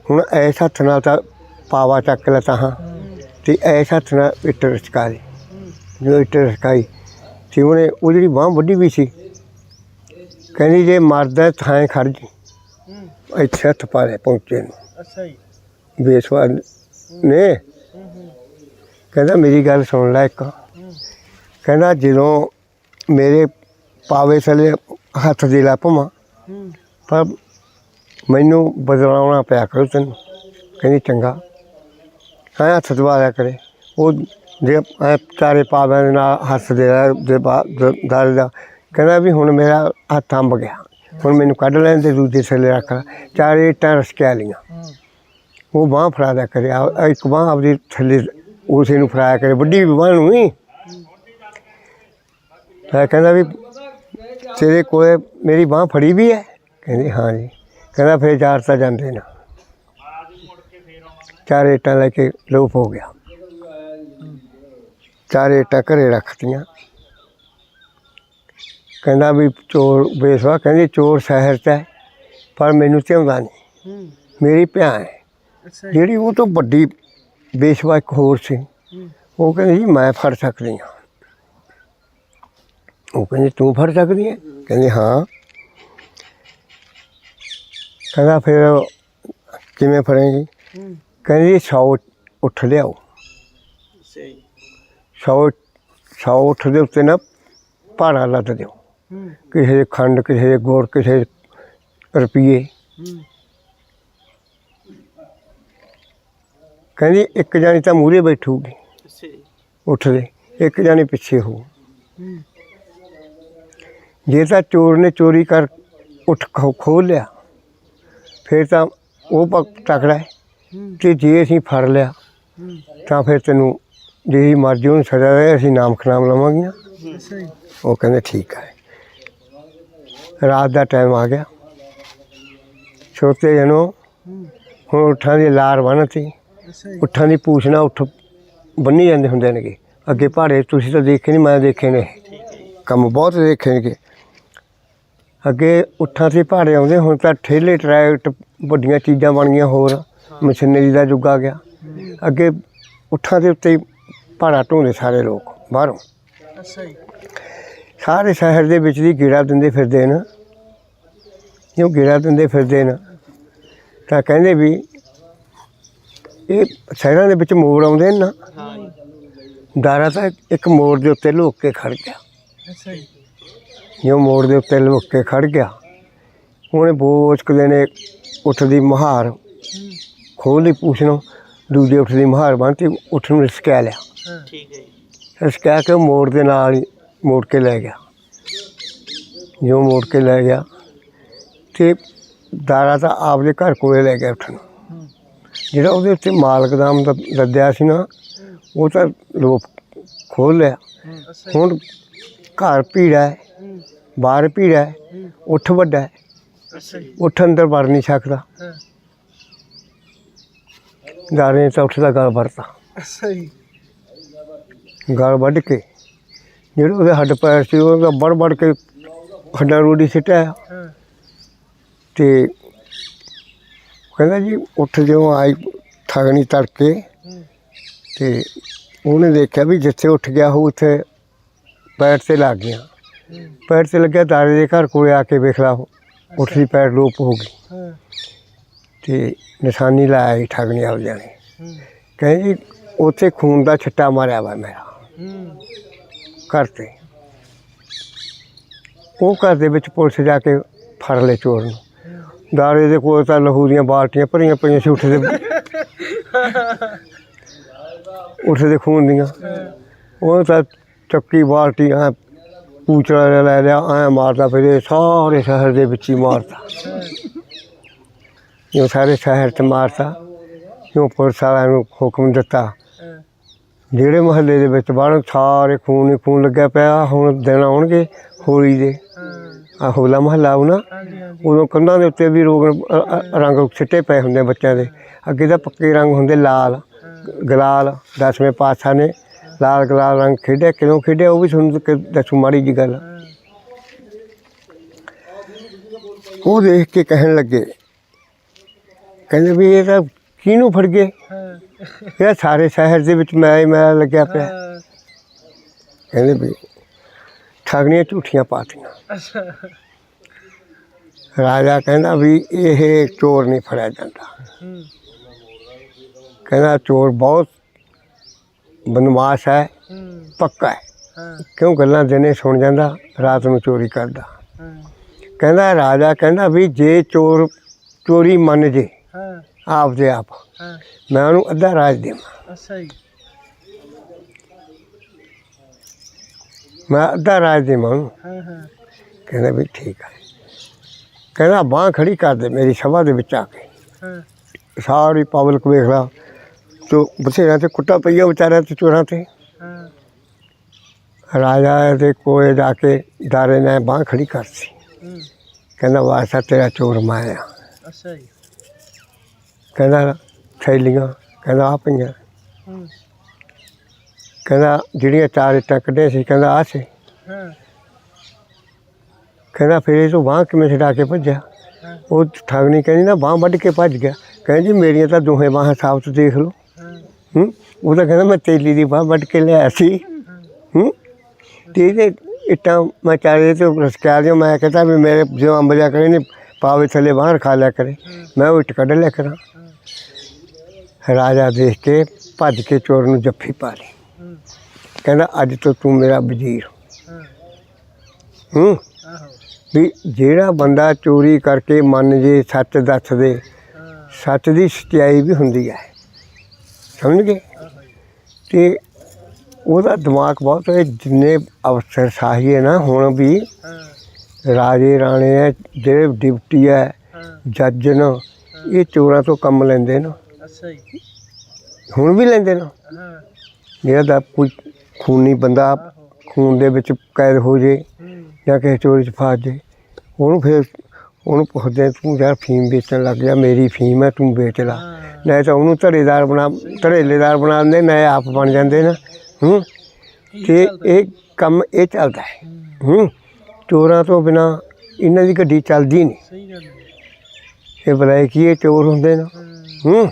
ਹੁਣ ਐਸ ਹੱਥ ਨਾਲ ਤਾਂ ਪਾਵਾ ਚੱਕ ਲਿਆ ਹਾਂ ਤੇ ਐਸ ਹੱਥ ਨਾਲ ਇੱਟ ਰਚਕਾ ਲਈ ਜਦੋਂ ਇੱਟ ਰਚਕਾਈ ਤੇ ਉਹਨੇ ਉਹ ਜਿਹੜੀ ਬਾਹ ਵੱਡੀ ਵੀ ਸੀ ਕਹਿੰਦੀ ਜੇ ਮਰਦਾ ਥਾਂ ਖੜ ਜੀ। ਇੱਥੇ ਹੱਥ ਪਾ ਲੈ ਪਹੁੰਚੇ ਨੂੰ।
ਅੱਛਾ ਜੀ।
ਬੇਸਵਾ ਨੇ ਕਹਿੰਦਾ ਮੇਰੀ ਗੱਲ ਸੁਣ ਲੈ ਇੱਕ। ਕਹਿੰਦਾ ਜਦੋਂ ਮੇਰੇ ਪਾਵੇ ਥੱਲੇ ਹੱਥ ਦੇ ਲਾ ਭਵਾਂ
ਹੂੰ।
ਪਰ ਮੈਨੂੰ ਬਦਲਾਉਣਾ ਪਿਆ ਕਰੂ ਤੈਨੂੰ। ਕਹਿੰਦੀ ਚੰਗਾ। ਹਾਂ ਹੱਥ ਦਵਾਇਆ ਕਰੇ। ਉਹ ਜੇ ਚਾਰੇ ਪਾਵਿਆਂ ਦੇ ਨਾਲ ਹੱਥ ਦੇ ਦੇ ਦਾਲ ਦਾ ਕਹਿੰਦਾ ਵੀ ਹੁਣ ਮੇਰਾ ਹੱਥ ਅੰਬ ਗਿਆ। ਹੁਣ ਮੈਨੂੰ ਕੱਢ ਲੈਣ ਤੇ ਦੂਜੇ ਥੱਲੇ ਰੱਖ। ਚਾਰੇ ਇੱਟਾਂ ਰਸਕਿਆ ਲੀਆਂ ਉਹ ਬਾਂਹ ਫੜਾ ਦਿਆ ਕਰੇ। ਇੱਕ ਬਾਂਹ ਆਪਦੀ ਥੱਲੇ ਉਸੇ ਨੂੰ ਫੜਾਇਆ ਕਰੇ। ਵੱਡੀ ਬਾਂਹ ਨੂੰ ਹੀ। ਤਾਂ ਕਹਿੰਦਾ ਵੀ ਤੇਰੇ ਕੋਲੇ ਮੇਰੀ ਬਾਂਹ ਫੜੀ ਵੀ ਹੈ? ਕਹਿੰਦੀ ਹਾਂ ਜੀ। ਕਹਿੰਦਾ ਫਿਰ ਚਾਰ ਤਾਂ ਜਾਂਦੇ ਨਾ। ਚਾਰ ਇੱਟਾਂ ਲੈ ਕੇ ਲੋਪ ਹੋ ਗਿਆ। ਚਾਰ ਇੱਟਾਂ ਘਰੇ ਰੱਖਤੀਆਂ। ਕਹਿੰਦਾ ਵੀ ਚੋਰ ਬੇਸਵਾ ਕਹਿੰਦੀ ਚੋਰ ਸ਼ਹਿਰ 'ਚ ਹੈ ਪਰ ਮੈਨੂੰ ਧਿਆਉਂਦਾ ਨਹੀਂ। ਮੇਰੀ ਭੈਣ ਹੈ। ਜਿਹੜੀ ਉਹ ਤੋਂ ਵੱਡੀ ਬੇਸ਼ਵਾ ਇੱਕ ਹੋਰ ਸੀ। ਉਹ ਕਹਿੰਦੀ ਮੈਂ ਫੜ ਸਕਦੀ ਹਾਂ। ਉਹ ਕਹਿੰਦੀ ਤੂੰ ਫੜ ਸਕਦੀ ਹੈ ਕਹਿੰਦੀ ਹਾਂ। ਕਹਿੰਦਾ ਫਿਰ ਕਿਵੇਂ ਫੜੇਂਗੀ? ਕਹਿੰਦੀ ਸੌ ਉੱਠ ਲਿਆਓ। ਸੌ ਸੌ ਉੱਠ ਦੇ ਉੱਤੇ ਨਾ ਭਾੜਾ ਲੱਦ ਦਿਓ। ਕਿਸੇ ਦੇ ਖੰਡ ਕਿਸੇ ਦੇ ਗੁੜ ਕਿਸੇ ਦੇ ਰੁਪਈਏ ਕਹਿੰਦੀ ਇੱਕ ਜਾਣੀ ਤਾਂ ਮੂਹਰੇ ਬੈਠੂਗੀ।
ਅੱਛਾ ਜੀ
ਉੱਠਦੇ ਇੱਕ ਜਾਣੀ ਪਿੱਛੇ ਹੋਊ।
ਹੂੰ।
ਜੇ ਤਾਂ ਚੋਰ ਨੇ ਚੋਰੀ ਕਰ ਉੱਠ ਖੋ ਖੋਲ ਲਿਆ ਫਿਰ ਤਾਂ ਉਹ ਪੱਕ ਤਕੜਾ ਹੈ ਤੇ ਜੇ ਅਸੀਂ ਫੜ ਲਿਆ ਤਾਂ ਫਿਰ ਤੈਨੂੰ ਜਿਹੀ ਮਰਜ਼ੀ ਉਹਨੂੰ ਸਜ਼ਾ ਦੇ ਅਸੀਂ ਨਾਮ ਖਨਾਮ ਲਵਾਂਗੀਆਂ। ਉਹ ਕਹਿੰਦੇ ਠੀਕ ਹੈ। ਰਾਤ ਦਾ ਟਾਈਮ ਆ ਗਿਆ। ਛੋਟੇ ਜਨੋ ਹੁਣ ਉੱਠਾਂ ਦੀ ਲਾਰ
ਜੀ
ਉੱਠਾਂ ਦੀ ਪੂਛ ਨਾਲ ਉੱਠ ਬੰਨੀ ਜਾਂਦੇ ਹੁੰਦੇ ਨੇਗੇ। ਅੱਗੇ ਪਹਾੜੇ ਤੁਸੀਂ ਤਾਂ ਦੇਖੇ ਨਹੀਂ ਮੈਂ ਦੇਖੇ ਨੇ। ਕੰਮ ਬਹੁਤ ਦੇਖੇ ਨੇਗੇ। ਅੱਗੇ ਉੱਠਾਂ ਤੇ ਪਹਾੜੇ ਆਉਂਦੇ ਹੁਣ ਤਾਂ ਠੇਲੇ ਟਰੈਕਟ ਵੱਡੀਆਂ ਚੀਜ਼ਾਂ ਬਣ ਗਈਆਂ ਹੋਰ ਮਸ਼ੀਨਰੀ ਦਾ ਯੁੱਗ ਆ ਗਿਆ। ਅੱਗੇ ਉੱਠਾਂ ਦੇ ਉੱਤੇ ਪਹਾੜਾ ਢੋਂਦੇ ਸਾਰੇ ਲੋਕ ਬਾਹਰੋਂ।
ਅੱਛਾ ਜੀ।
ਸਾਰੇ ਸ਼ਹਿਰ ਦੇ ਵਿੱਚ ਦੀ ਗੇੜਾ ਦਿੰਦੇ ਫਿਰਦੇ ਨੇ। ਜੋ ਗੇੜਾ ਦਿੰਦੇ ਫਿਰਦੇ ਨੇ? ਤਾਂ ਕਹਿੰਦੇ ਵੀ ਇਹ ਸ਼ਹਿਰਾਂ ਦੇ ਵਿੱਚ ਮੋੜ ਆਉਂਦੇ ਨੇ ਨਾ।
ਹਾਂ ਜੀ।
ਦਾਰਾ ਤਾਂ ਇੱਕ ਮੋੜ ਦੇ ਉੱਤੇ ਲੁੱਕ ਕੇ ਖੜ ਗਿਆ।
ਅੱਛਾ ਜੀ।
ਜੋ ਮੋੜ ਦੇ ਉੱਤੇ ਲੁੱਕ ਕੇ ਖੜ ਗਿਆ। ਉਹਨੇ ਬੋਚਕਦੇ ਨੇ ਉੱਠਦੀ ਮਹਾਰ।
ਹੂੰ
ਖੋਲ ਪੂਛ ਨੂੰ ਦੂਜੇ ਉੱਠਦੀ ਮਹਾਰ ਬੰਨ੍ਹਤੀ ਉੱਠ ਨੂੰ ਰਿਸਕਿਆ ਲਿਆ।
ਠੀਕ ਹੈ ਜੀ।
ਰਿਸਕਿਆ ਕੇ ਮੋੜ ਦੇ ਨਾਲ ਹੀ ਮੋੜ ਕੇ ਲੈ ਗਿਆ। ਜੋ ਮੋੜ ਕੇ ਲੈ ਗਿਆ ਤੇ ਦਾਰਾ ਤਾਂ ਆਪਦੇ ਘਰ ਕੋਲੇ ਲੈ ਗਿਆ ਉੱਠ ਨੂੰ ਜਿਹੜਾ ਉਹਦੇ ਉੱਤੇ ਮਾਲਕ ਦਾ ਦਾ ਲੱਦਿਆ ਸੀ ਨਾ ਉਹ ਤਾਂ ਲੋਕ ਖੋਲ ਲਿਆ। ਹੁਣ ਘਰ ਭੀੜਾ ਹੂੰ। ਬਾਹਰ ਭੀੜਾ ਹੈ ਉੱਠ ਵੱਡਾ ਹੈ।
ਅੱਛਾ ਜੀ।
ਉੱਠ ਅੰਦਰ ਵੜ ਨਹੀਂ ਸਕਦਾ।
ਹਾਂ।
ਦਾਰੇ ਤਾਂ ਉੱਠਦਾ ਗਲ ਵੜਤਾ
ਅੱਛਾ ਜੀ।
ਗਲ ਵੱਢ ਕੇ ਜਿਹੜੇ ਉਹਦੇ ਹੱਡ ਪੈਰ ਸੀ ਉਹਦਾ ਵੜ ਵੜ ਕੇ ਹੱਡਾਂ ਰੋੜੀ ਸਿੱਟਿਆ
ਹਾਂ।
ਤੇ ਕਹਿੰਦਾ ਜੀ ਉੱਠ ਜਿਉਂ ਆਈ ਥਗਣੀ ਤੜਕੇ।
ਹੂੰ।
ਤੇ ਉਹਨੇ ਦੇਖਿਆ ਵੀ ਜਿੱਥੇ ਉੱਠ ਗਿਆ ਉਹ ਉੱਥੇ ਪੈਰ ਤੇ ਲੱਗ ਗਿਆ। ਪੈਰ ਤੇ ਲੱਗਿਆ ਦਾਰੇ ਦੇ ਘਰ ਕੋਲੇ ਆ ਕੇ ਵੇਖ ਲਾ ਉੱਠਦੀ ਪੈਰ ਲੋਪ ਹੋ ਗਈ। ਤੇ ਨਿਸ਼ਾਨੀ ਲਾਇਆ ਠਗਣੀ ਆਪ ਜਾਣੇ।
ਹੂੰ।
ਕਹਿੰਦੇ ਜੀ ਉੱਥੇ ਖੂਨ ਦਾ ਛਿੱਟਾ ਮਾਰਿਆ ਵਾ ਮੇਰਾ। ਘਰ ਤੇ। ਉਹ ਘਰ ਦੇ ਵਿੱਚ ਪੁਲਿਸ ਜਾ ਕੇ ਫੜ ਲਏ ਚੋਰ ਨੂੰ। ਦਾਰੇ ਦੇ ਕੋਲ ਤਾਂ ਲਹੂ ਦੀਆਂ ਬਾਲਟੀਆਂ ਭਰੀਆਂ ਪਈਆਂ ਸੀ ਉੱਠਦੇ ਉੱਠਦੇ ਖੂਨ ਦੀਆਂ। ਉਹ ਤਾਂ ਚੱਕੀ ਬਾਲਟੀ ਐ ਲੈ ਲਿਆ, ਐ ਮਾਰਦਾ ਫਿਰ ਇਹ ਸਾਰੇ ਸ਼ਹਿਰ ਦੇ ਵਿੱਚ ਹੀ ਮਾਰਤਾ ਜੋ ਸਾਰੇ ਸ਼ਹਿਰ 'ਚ ਮਾਰਤਾ ਕਿਉਂ ਪੁਲਿਸ ਵਾਲਿਆਂ ਨੂੰ ਹੁਕਮ ਦਿੱਤਾ। ਜਿਹੜੇ ਮਹੱਲੇ ਦੇ ਵਿੱਚ ਬਾਹਰ ਸਾਰੇ ਖੂਨ ਹੀ ਖੂਨ ਲੱਗਿਆ ਪਿਆ, ਹੁਣ ਦਿਨ ਆਉਣਗੇ ਹੋਲੀ ਦੇ।
ਹਾਂ
ਆ ਹੋਲਾ ਮਹੱਲਾ ਆਉ ਨਾ, ਉਦੋਂ ਕੰਧਾਂ ਦੇ ਉੱਤੇ ਵੀ ਰੋਗ, ਅ- ਅ- ਰੰਗ ਛਿੱਟੇ ਪਏ ਹੁੰਦੇ ਬੱਚਿਆਂ ਦੇ। ਅੱਗੇ ਤਾਂ ਪੱਕੇ ਰੰਗ ਹੁੰਦੇ ਲਾਲ, ਗਲਾਲ, ਦਸਵੇਂ ਪਾਤਸ਼ਾਹ ਨੇ ਲਾਲ ਗਲਾਲ ਰੰਗ ਖੇਡਿਆ, ਕਿਉਂ ਖੇਡਿਆ, ਉਹ ਵੀ ਤੁਹਾਨੂੰ ਕ- ਦੱਸੂ ਮਾੜੀ ਜੀ ਗੱਲ। ਉਹ ਦੇਖ ਕੇ ਕਹਿਣ ਲੱਗੇ, ਕਹਿੰਦੇ ਵੀ ਇਹ ਤਾਂ ਕਿਹਨੂੰ ਫੜ ਗਏ? ਇਹ ਸਾਰੇ ਸ਼ਹਿਰ ਦੇ ਵਿੱਚ ਮੈਂ ਹੀ ਮੈਂ ਲੱਗਿਆ ਪਿਆ। ਕਹਿੰਦੇ ਵੀ ਠਗਣੀਆਂ ਝੂਠੀਆਂ ਪਾਤੀਆਂ। ਰਾਜਾ ਕਹਿੰਦਾ ਵੀ ਇਹ ਚੋਰ ਨਹੀਂ ਫੜਿਆ ਜਾਂਦਾ। ਕਹਿੰਦਾ ਚੋਰ ਬਹੁਤ ਬਦਮਾਸ਼ ਹੈ
ਹੂੰ।
ਪੱਕਾ ਹੈ।
ਹਾਂ।
ਕਿਉਂ ਗੱਲਾਂ ਦਿਨੇ ਸੁਣ ਜਾਂਦਾ ਰਾਤ ਨੂੰ ਚੋਰੀ ਕਰਦਾ।
ਹਾਂ।
ਕਹਿੰਦਾ ਰਾਜਾ ਕਹਿੰਦਾ ਵੀ ਜੇ ਚੋਰ ਚੋਰੀ ਮੰਨ ਜੇ
ਹਾਂ।
ਆਪ ਦੇ ਆਪ
ਹਾਂ।
ਮੈਂ ਉਹਨੂੰ ਅੱਧਾ ਰਾਜ ਦੇਵਾਂ।
ਅੱਛਾ ਜੀ।
ਮੈਂ ਅੱਧਾ ਰਾਜ ਦੇਵਾਂ ਉਹਨੂੰ।
ਹਾਂ ਹਾਂ।
ਕਹਿੰਦਾ ਵੀ ਠੀਕ ਹੈ ਕਹਿੰਦਾ ਬਾਹ ਖੜੀ ਕਰ ਦੇ ਮੇਰੀ ਸਭਾ ਦੇ ਵਿੱਚ ਆ ਕੇ।
ਹਾਂ।
ਸਾਰੀ ਪਬਲਿਕ ਵੇਖ ਲਾ। ਤੋ ਬਥੇਰਿਆਂ ਤੇ ਕੁੱਟਾ ਪਈਆ ਵਿਚਾਰਿਆਂ ਤੇ ਚੋਰਾਂ ਤੇ।
ਹਾਂ।
ਰਾਜਾ ਦੇ ਕੋਲੇ ਜਾ ਕੇ ਦਾਰੇ ਨੇ ਬਾਹ ਖੜੀ ਕਰਤੀ।
ਹੂੰ।
ਕਹਿੰਦਾ ਵਾਸਾ ਤੇਰਾ ਚੋਰ ਮਾਇਆ
ਅੱਛਾ ਜੀ।
ਕਹਿੰਦਾ ਥੈਲੀਆਂ ਕਹਿੰਦਾ ਆ ਪਈਆਂ।
ਹੂੰ।
ਕਹਿੰਦਾ ਜਿਹੜੀਆਂ ਚਾਰ ਇੱਟਾਂ ਕੱਢੀਆਂ ਸੀ ਕਹਿੰਦਾ ਆ ਸੀ।
ਹਾਂ।
ਕਹਿੰਦਾ ਫਿਰ ਇਹ ਤੋਂ ਬਾਂਹ ਕਿਵੇਂ ਛਡਾ ਕੇ ਭੱਜਿਆ?
ਹਾਂ।
ਉਹ ਠਗਣੀ ਕਹਿੰਦੀ ਨਾ ਬਾਂਹ ਵੱਢ ਕੇ ਭੱਜ ਗਿਆ। ਕਹਿੰਦੀ ਮੇਰੀਆਂ ਤਾਂ ਦੋਹੇ ਬਾਹਾਂ ਸਾਬਤ ਦੇਖ ਲਓ।
ਹੂੰ?
ਉਹ ਤਾਂ ਕਹਿੰਦਾ ਮੈਂ ਤੇਲੀ ਦੀ ਬਾਂਹ ਵੱਢ ਕੇ ਲਿਆ ਸੀ। ਹੂੰ? ਤੇ ਇਹਦੇ ਇੱਟਾਂ ਮੈਂ ਚਾਰੇ ਤੇ ਰਸਕਿਆ ਦਿਓ ਮੈਂ ਕਹਿੰਦਾ ਵੀ ਮੇਰੇ ਜੋ ਅੰਬ ਲਿਆ ਕਰੇ ਨੇ, ਪਾਵੇ ਥੱਲੇ ਬਾਹਰ ਖਾ ਲਿਆ ਕਰੇ। ਮੈਂ ਉਹ ਇੱਟ ਕੱਢ ਲਿਆ ਕਰਾਂ। ਰਾਜਾ ਦੇਖ ਕੇ ਭੱਜ ਕੇ ਚੋਰ ਨੂੰ ਜੱਫੀ ਪਾ ਲਈ। ਕਹਿੰਦਾ, ਅੱਜ ਤੋਂ ਤੂੰ ਮੇਰਾ ਵਜ਼ੀਰ
ਹੂੰ।
ਵੀ ਜਿਹੜਾ ਬੰਦਾ ਚੋਰੀ ਕਰਕੇ ਮੰਨ ਜੇ ਸੱਚ ਦੱਸ ਦੇ, ਸੱਚ ਦੀ ਸਚਾਈ ਵੀ ਹੁੰਦੀ ਹੈ ਸਮਝ ਗਏ? ਤੇ ਉਹਦਾ ਦਿਮਾਗ ਬਹੁਤ ਹੈ ਜਿੰਨੇ ਅਫਸਰ ਸ਼ਾਹੀ ਹੈ ਨਾ ਹੁਣ ਵੀ ਰਾਜੇ ਰਾਣੇ ਹੈ ਜਿਹੜੇ ਡਿਪਟੀ ਹੈ ਜੱਜ ਨੇ ਇਹ ਚੋਰਾਂ ਤੋਂ ਕੰਮ ਲੈਂਦੇ ਨੇ।
ਅੱਛਾ ਜੀ।
ਹੁਣ ਵੀ ਲੈਂਦੇ ਨੇ? ਜਿਹੜਾ ਦਾ ਕੋਈ ਖੂਨੀ ਬੰਦਾ ਖੂਨ ਦੇ ਵਿੱਚ ਕੈਦ ਹੋ ਜੇ ਜਾਂ ਕਿਸੇ ਚੋਰੀ 'ਚ ਫਸ ਜੇ ਉਹਨੂੰ ਫਿਰ ਉਹਨੂੰ ਪੁੱਛਦੇ ਤੂੰ ਯਾਰ ਫੀਮ ਵੇਚਣ ਲੱਗ ਗਿਆ ਮੇਰੀ ਫੀਮ ਹੈ ਤੂੰ ਵੇਚ ਲਾ। ਨਹੀਂ ਤਾਂ ਉਹਨੂੰ ਧੜੇਦਾਰ ਬਣਾ ਧੜੇਲੇਦਾਰ ਬਣਾ ਦਿੰਦੇ ਨਾ ਆਪ ਬਣ ਜਾਂਦੇ ਨਾ। ਹੂੰ? ਤੇ ਇਹ ਕੰਮ ਇਹ ਚੱਲਦਾ ਹੈ।
ਹੂੰ।
ਚੋਰਾਂ ਤੋਂ ਬਿਨਾ ਇਹਨਾਂ ਦੀ ਗੱਡੀ ਚੱਲਦੀ ਨਹੀਂ।
ਸਹੀ ਗੱਲ ਹੈ।
ਇਹ ਬਲਾਏ ਕੀ ਇਹ ਚੋਰ ਹੁੰਦੇ ਨੇ? ਹੂੰ?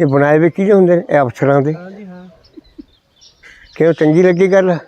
ਇਹ ਬਣਾਏ ਵੇ ਕਿਹਦੇ ਹੁੰਦੇ ਨੇ? ਇਹ ਅਫਸਰਾਂ ਦੇ।
ਹਾਂਜੀ ਹਾਂ।
ਕਿਉਂ ਚੰਗੀ ਲੱਗੀ ਗੱਲ?